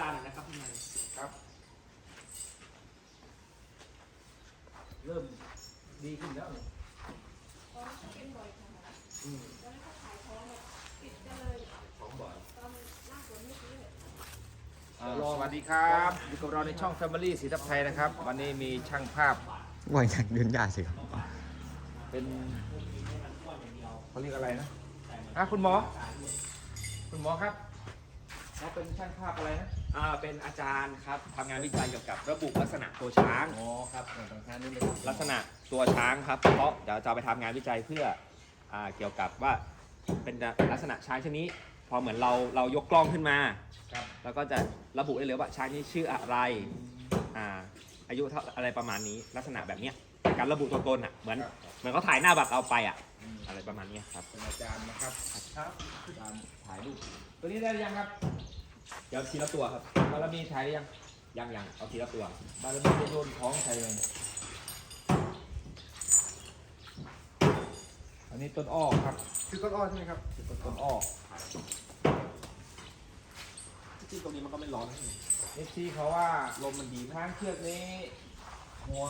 ลาหน่อยนะครับข้างในครับ เริ่มดีขึ้นแล้วนี่อืมของบ่อยอ่าสวัสดีครับอยู่กับเราในช่อง Family สีทับไทยนะครับ วันนี้มีช่างภาพว่าอยากเดินยาสิครับเป็นเขาเรียกอะไรนะอะคุณหมอ คุณหมอครับเขาเป็นช่างภาพอะไรนะ อ่าเป็นอาจารย์ครับทำงานวิจัยเกี่ยวกับระบุลักษณะตัวช้าง อ๋อครับตรงทางนี้เลยลักษณะตัวช้างครับ เพราะเดี๋ยวจะเอาไปทำงานวิจัยเพื่ออ่าเกี่ยวกับว่าเป็นลักษณะช้างชนิดพอเหมือนเราเรายกกล้องขึ้นมา ครับแล้วก็จะระบุได้เลยว่าช้างนี้ชื่ออะไรอ่าอายุเท่าอะไรประมาณนี้ลักษณะแบบเนี้ยการระบุตัวตนอะเหมือนครับเหมือนเขาถ่ายหน้าบัตรเราไปอะอืมอะไรประมาณเนี้ยครับ เป็นอาจารย์นะครับ ครับอาจารย์ถ่ายรูป ตัวนี้ได้หรือยังครับ เดี๋ยวทีละตัวครับ บารมีถ่ายหรือยัง ยังยังเอาทีละตัว บารมีจะโดนของใครเลยอันนี้ต้นอ้อครับ คือต้นอ้อใช่ไหมครับต้นต้นอ้อจริงๆตรงนี้มันก็ไม่ร้อนเอฟซีเขาว่าลมมันดีทางเชือกนี้ หัว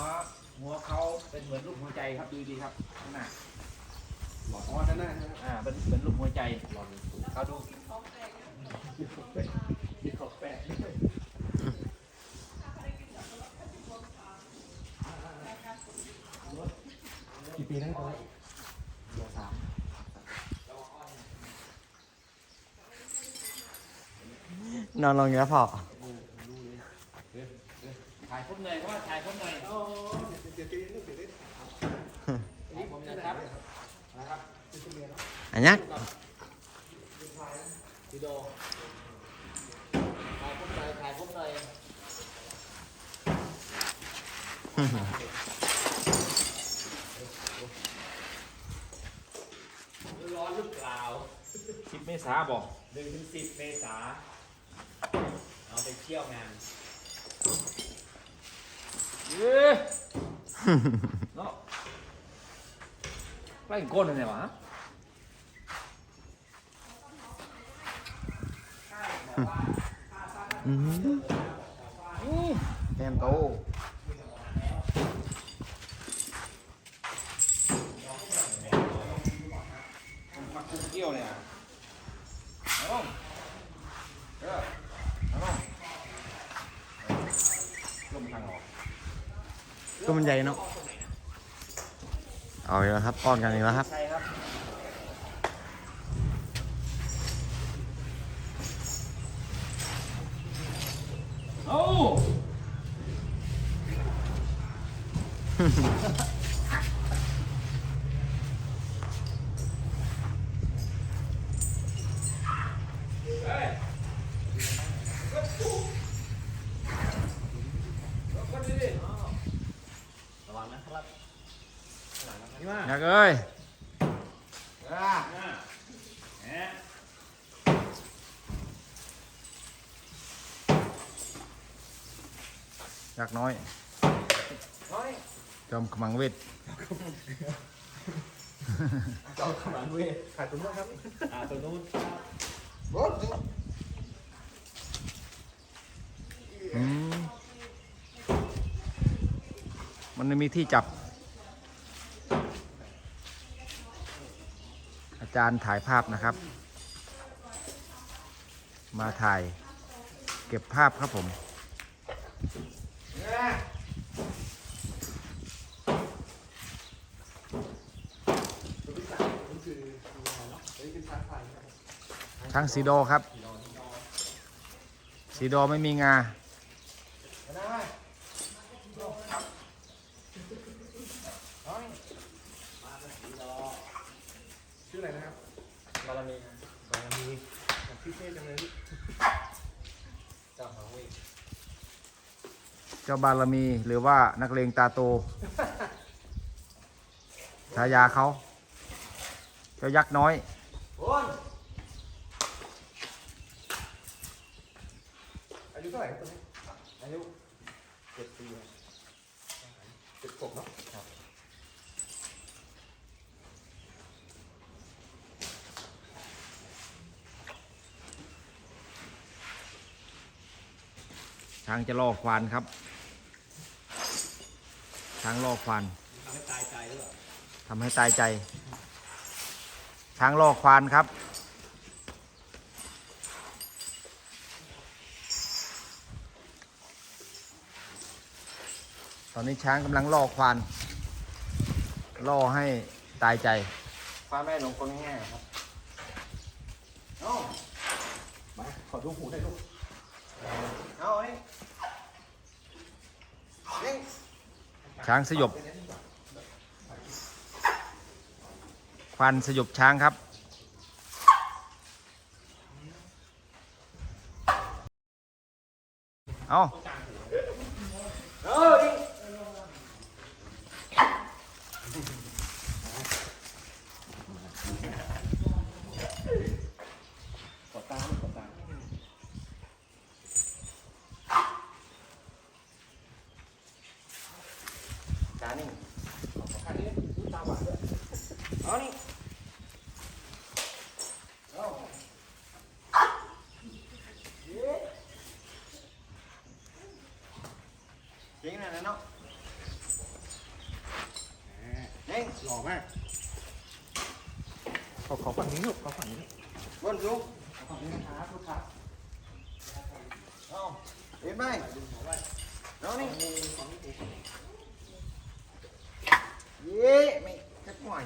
หัวเขาเป็นเหมือนรูปหัวใจครับดูดีครับข้างหน้าหลอดอ้อด้านหน้าใช่ไหมครับอ่าเป็นเป็นรูปหัวใจลองดูเขาดู มีขอบแปะด้วยกี่ปีแล้วครับสามนอนลงอย่างนี้พอถ่ายคนเหนื่อยเพราะว่าถ่ายคนเหนื่อยเดี๋ยวเดี๋ยวเดี๋ยวเดี๋ยวนี่ผมนะครับนะครับอันนี้ วิดีโอถ่ายคนเหนื่อยถ่ายคนเหนื่อย ร้อนหรือเปล่าสิบเมษาบอกหนึ่งถึงสิบเมษาเอาไปเที่ยวงานเย้เนาะไล่ก้นเลยวะอืมแกมโต มันคุกเกี้ยวเลยอะเอาลงเออเอาลงลมทางออกก็มันใหญ่เนาะเอาอีกแล้วครับป้อนกันอีกแล้วครับ ใช่ครับโอ้คนดีดิ ระวังนะครับข้างหลังนะครับ นี่มา อยากเอ้ยอ่าแหมอยากน้อยน้อย จอมขมังเวทเจ้าขมังเวทขายตุ้มครับอ่าตัวนู้นอืมมันไม่มีที่จับ อา จารย์ถ่ายภาพนะครับ มาถ่ายเก็บภาพครับผม ช้างสีโดครับ สีโดไม่มีงา ชื่ออะไรนะครับบารมีบารมีพี่เท่จังเลยเจ้าของเวทเจ้าบารมีหรือว่านักเลงตาโตฉายาเขาเจ้ายักษ์น้อยอายุเท่าไหร่ครับตอนนี้ อายุเจ็ดปี เจ็ดขวบเนาะ ช้างจะล่อควานครับช้างล่อควานทำให้ตายใจหรือเปล่าทำให้ตายใจช้างล่อควานครับ ตอนนี้ช้างกำลังล่อควาน ล่อให้ตายใจฟ้าแม่หลวงคนง่ายๆครับเอามาขอดูหูหน่อยลูก เอาไอ้เร่ง ช้างสยบ ควันสยบช้างครับ เอา เออดิ ขอตาลูกขอตา จานี่ ขอข้างนี้ดูตาหวานด้วย เอานี่จริงนะเนาะเร่ง หล่อมาก ขอขอฝั่งนี้ลูกขอฝั่งนี้ บนสูง ขอฝั่งนี้นะครับลูกค้า เอาเห็นไหมเอานี่เย้ไม่แค่ปล่อย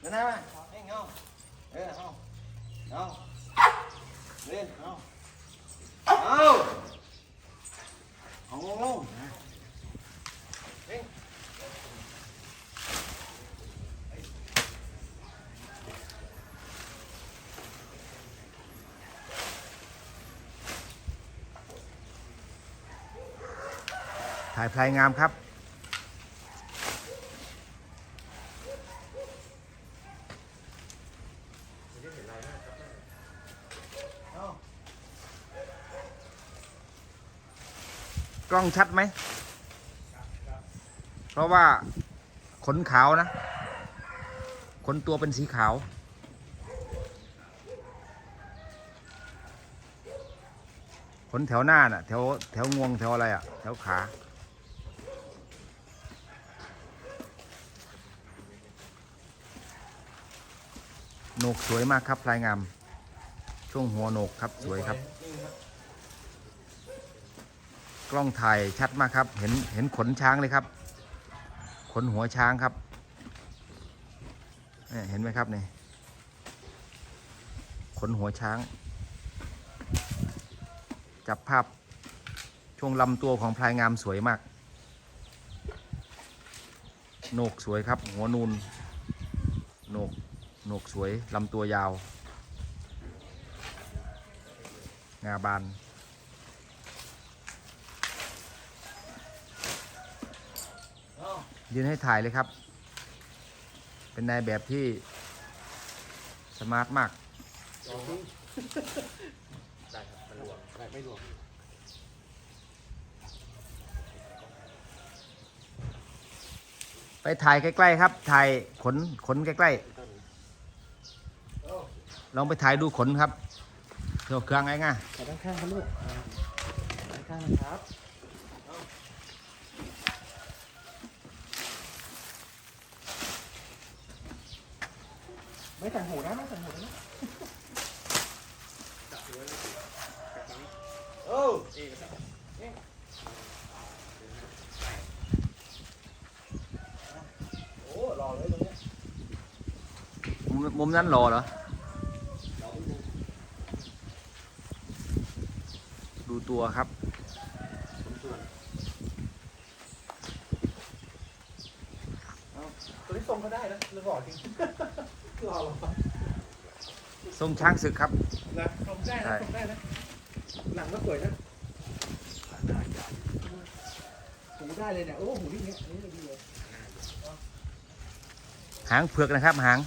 เดินหน้ามาเร่งเอาเออเอาเอา เล่นเอาเอาเอาลงลงเร่งถ่ายพลายงามครับ กล้องชัดไหม เพราะว่าขนขาวนะ ขนตัวเป็นสีขาว ขนแถวหน้าน่ะ แถวแถวงวงแถวอะไรอะ แถวขา โหนกสวยมากครับพลายงาม ช่วงหัวโหนกครับสวยครับ ล้องถ่ายชัดมากครับ เห็นเห็นขนช้างเลยครับ ขนหัวช้างครับเห็นไหมครับนี่ขนหัวช้าง จับภาพช่วงลำตัวของพลายงามสวยมากโหนกสวยครับ หัวนูนโหนกโหนกสวยลำตัวยาว งาบาน เอา ยืนให้ถ่ายเลยครับ เป็นนายแบบที่สมาร์ทมาก ได้ครับมันรวมได้ไม่รวมไปถ่ายใกล้ๆครับ ถ่ายขนขนใกล้ๆ ลองไปถ่ายดูขนครับเที่ยวเครื่องไงง่ะขอด้านข้างครับลูกอ่าด้านข้างนะครับ ไม่แต่งหูนะไม่แต่งหูนะโอ้โอ้รอเลยตรงเนี้ยมุมมุมนั้นรอเหรอ ดูตัวครับ ตัวนี้ทรงก็ได้นะหรือหล่อจริง หล่อหรอทรงช้างศึกครับ นะทรงได้ใช่นะทรงได้นะหลังก็สวยนะหูได้เลยเนี่ยโอ้หูที่เนี้ยอันนี่ดีเลยหางเผือกนะครับหาง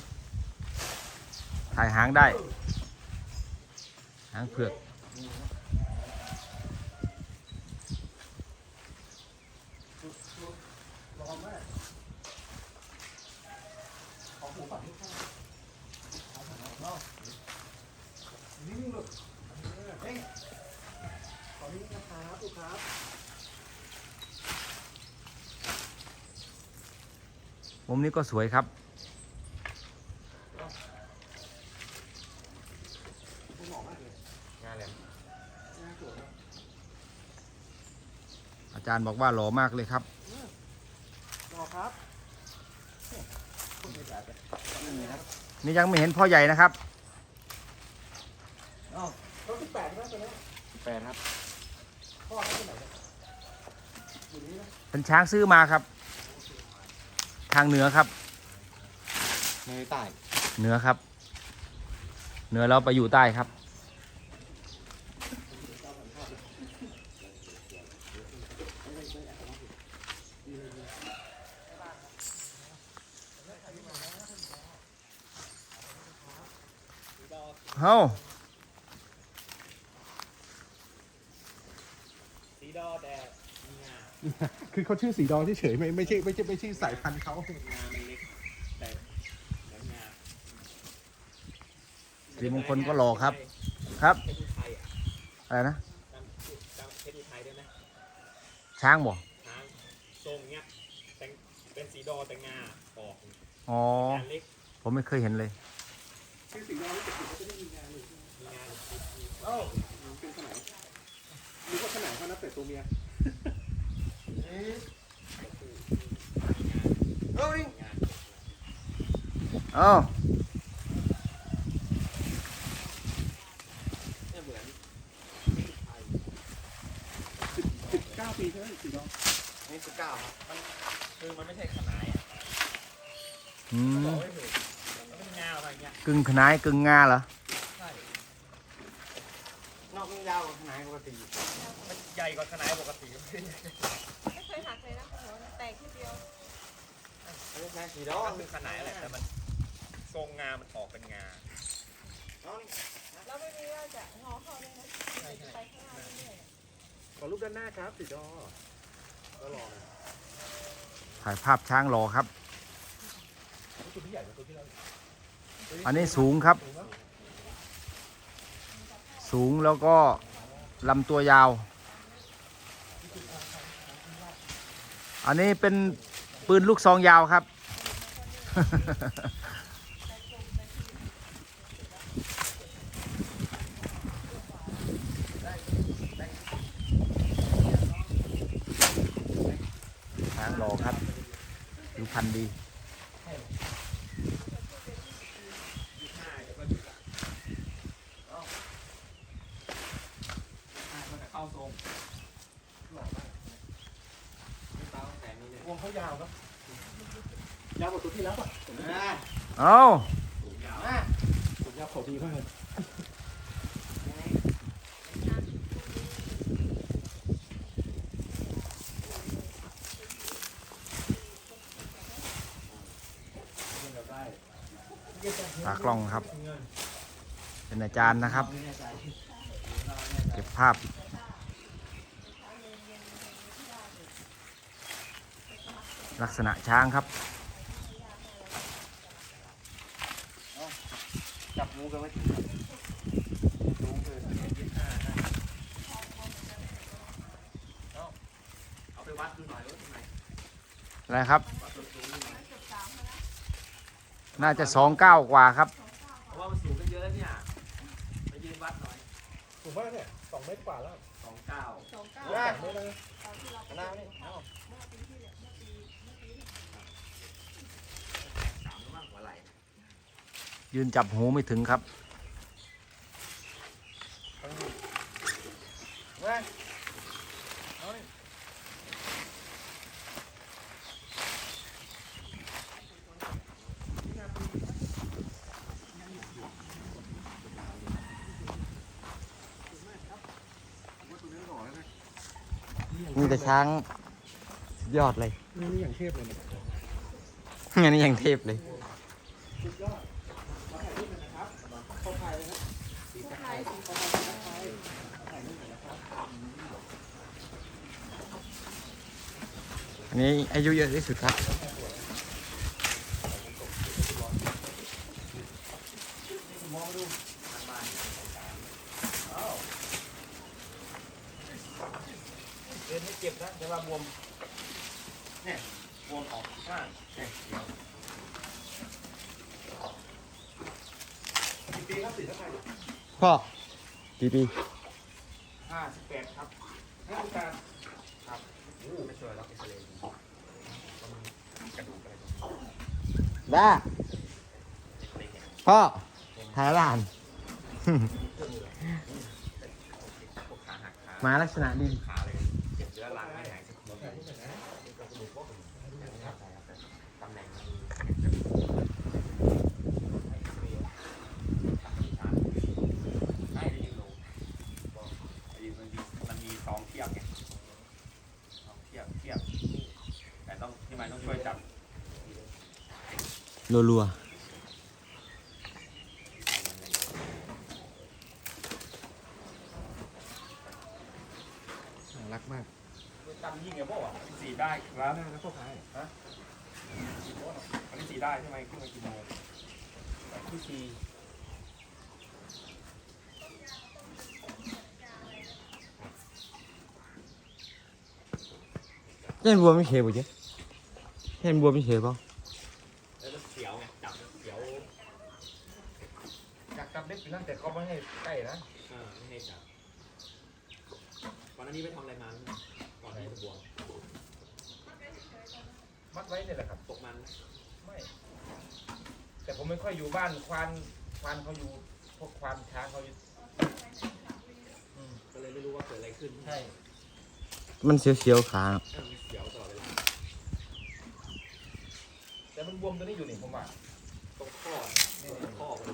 ถ่ายหางได้ หางเผือก รอมากขอหูฝั่งนี้ข้างขอฝั่งนี้นอกนิ่งๆลูกเฮ้ย ครับ มุมนี้ ก็สวยครับคุณหมอมากเลยงานเลยงานสวยครับ อาจารย์บอกว่าหล่อมากเลยครับรอครับคนใหญ่ๆไปนี่ครับ นี่ยังไม่เห็นพ่อใหญ่นะครับอ้าวรถที่แปดใช่ไหมตัวนี้แปดครับพ่อเขาที่ไหนเนี่ยอยู่นี่นะเป็นช้างซื้อมาครับ ทางเหนือครับในใต้เหนือครับเหนือเราไปอยู่ใต้ครับ เฮ้า สีดอแต่งา คือเขาชื่อสีดองเฉยๆไม่ไม่ใช่ไม่ใช่ไม่ใช่สายพันธุ์เขางามันเล็กแต่เหมือนงาสีมงคลก็หล่อครับ ครับเพชรอุทัยอะอะไรนะจำจำเพชรอุทัยได้ไหมช้างบ่ช้างทรงเนี้ยแต่งเป็นสีดอแต่งาออกอ๋องานเล็กผมไม่เคยเห็นเลยชื่อสีดองนี่จะจะได้มีงานเลยมีงานเอ้าเป็นขนาดนึกว่าขนาดเขานับแต่ตัวเมีย เอ๊ะเฮ้ยงานเอ้าเนี่ยเหมือนสิบเก้าปีใช่ไหมสีดองนี่สิบเก้าครับมันคือมันไม่ใช่ขนายอะอืมบอกไม่ถูกมันเป็นงาอะไรเงี้ยกึ่งขนายกึ่งงาเหรอ ใช่นอกยาวกว่าไหนปกติมันใหญ่กว่าขนายปกติไม่เค ยหักเลยนะหัวแตกทีเดียวไม่ใช่สีดก็องคือขนายแหละแต่มันทรงงามันออกเป็นงาแล้วไม่มีว่าจะงอเข้าด้วยนะจะไปข้างหน้าเรื่อยขอรูปด้านหน้าครับสีดอก็รอนะถ่ายภาพช้างรอครับ ตัวที่ใหญ่กว่าตัวที่เราอันนี้สูงครับ สูงแล้วก็ลำตัวยาว อันนี้เป็นปืนลูกซองยาวครับ ทางรอครับดูพันดี เข้าทรง วง เขายาวครับ ยาวกว่าตัวที่แล้วป่ะผมเอ้ายาวเขาดีมากเลยตากล้องครับ เป็นอาจารย์นะครับ เก็บภาพ ลักษณะช้างครับ จับงูกันไม่ถึงครับสูงเกินเอาไปวัดดูหน่อยว่าตรงไหนอะไรครับน่าจะสองเก้ากว่าครับ เพราะว่ามันสูงกันเยอะแล้วเนี่ยไปยืนวัดหน่อยถูกมากเนี่ยสองเมตรกว่าแล้วสองเก้าๆสองเก้าสองเมตรแล้วนะตอนที่เราไปหน้านี่เอ้า เมื่อปีที่แล้วเมื่อปีเมื่อปี สามมากกว่าไหล ยืนจับหูไม่ถึงครับมานี่แต่ช้างยอดเลยนี่นี่อย่างเทพเลยเนี่ย อันนี้ยังเทพเลย สุดยอดมาถ่ายรูปหน่อยนะครับเขาถ่ายเลยนะ ผู้ชายสี เขาถ่ายถ่ายถ่ายรูปหน่อยนะครับ อันนี้อายุเยอะที่สุดครับนนไม่เจ็บนะแต่ว่าบวมบวมออกข้างเนี่ยกี่ปีครับสีเท่าไหร่พ่อกี่ปี ห้าสิบแปดครับ ห้าสิบแปด ไม่ช่วยล็อกเอ็กซเรย์กระดูกอะไร บ้า พ่อถ่ายร้านพวกขาหักขามาลักษณะดีขาเลยเจ็บเรื้อรังไม่หายสักทีตำแหน่งมันให้ได้ยินลงไอ้มันมีมันมีสองเทียบไงสองเทียบเทียบแต่ต้องที่มันต้องช่วยจับ รัวน่ารักมากจำยิ่งไงพวกอะสี่ได้ครับน่ารักพวกใครวันนี้สี่ได้ใช่ไหมขึ้นมากี่โมงที่สี่ๆเล่นบัวไม่เคยบ่เจ๊เล่นบัวไม่เคยป่ะแล้วมันเสียวไงจับแล้วเสียวอยากจับเล็บอยู่นั่นแต่เขาไม่ให้ใกล้นะเออไม่ให้จับก่ อนหน้านี้ไปทำอะไรมาก่อนที่จะบวชมัดไว้เนี่ยแหละครับ ตกมันไม่ แต่ผมไม่ค่อยอยู่บ้านควานควานเขาอยู่พวกควานช้างเขาอยู่อืมก็เลยไม่รู้ว่าเกิดอะไรขึ้นใช่มันเสียวๆขาเออมันเสียวตลอดเวลาแต่มันบวมตัวนี้อยู่นี่ผมว่าตรงข้อนี่ข้อมัน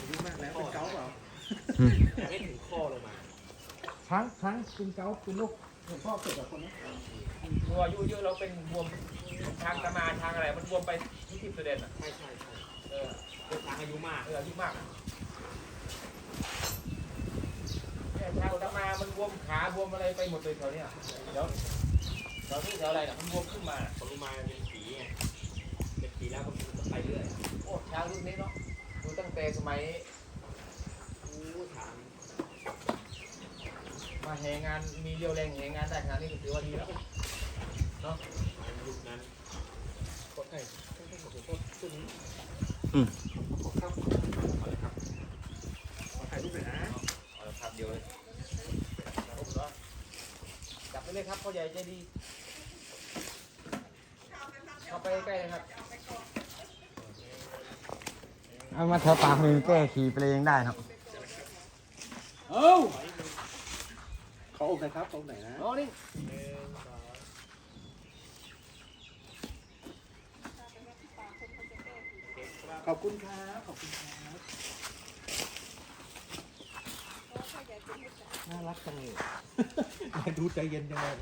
อายุมากแล้วเป็นเกาต์เปล่าแต่ไม่ถึงข้อลงมา ช้างช้างเป็นเกาต์เป็นโรคหลวงพ่อเกิดจากคนนะวัวอายุเยอะเราเป็นบวมทางตะมาทางอะไร มันบวมไปที่สิบเปอร์เซ็นต์อะใช่ใช่ใช่เออเป็นทางอายุมากเอออายุมากอะเนี่ยทางตะมามันบวมขาบวมอะไรไปหมดเลยแถวเนี้ยเดี๋ยวแถวนี้แถวอะไรน่ะมันบวมขึ้นมาคนลงมาเป็นผีไงเป็นผีแล้วก็มันจะไปเรื่อยโอ้ช้างรุ่นนี้เนาะดูตั้งแต่สมัย อู้ทาง มาแหงานมีเรียวแรงแหงานได้ขนาดนี้ถือว่าดีแล้วยุคนั้นขอไข่ขอไข่ของหลวงพ่อตัวนี้อืมขอครับขอเลยครับขอถ่ายรูปหน่อยนะเอาภาพเดียวเลยผมาะจับไปเลยครับพ่อใหญ่ใจดีเข้าไปใกล้ๆนะครับเอามาแถวปากมือแก้ขี่ไปเลยยังได้ครับเอ้า ขอองค์ไหนครับขอองค์ไหนนะอ๋อนี่ขอบคุณครับ ขอบคุณครับ น่ารักจังเลย ดูใจเย็นจังเลย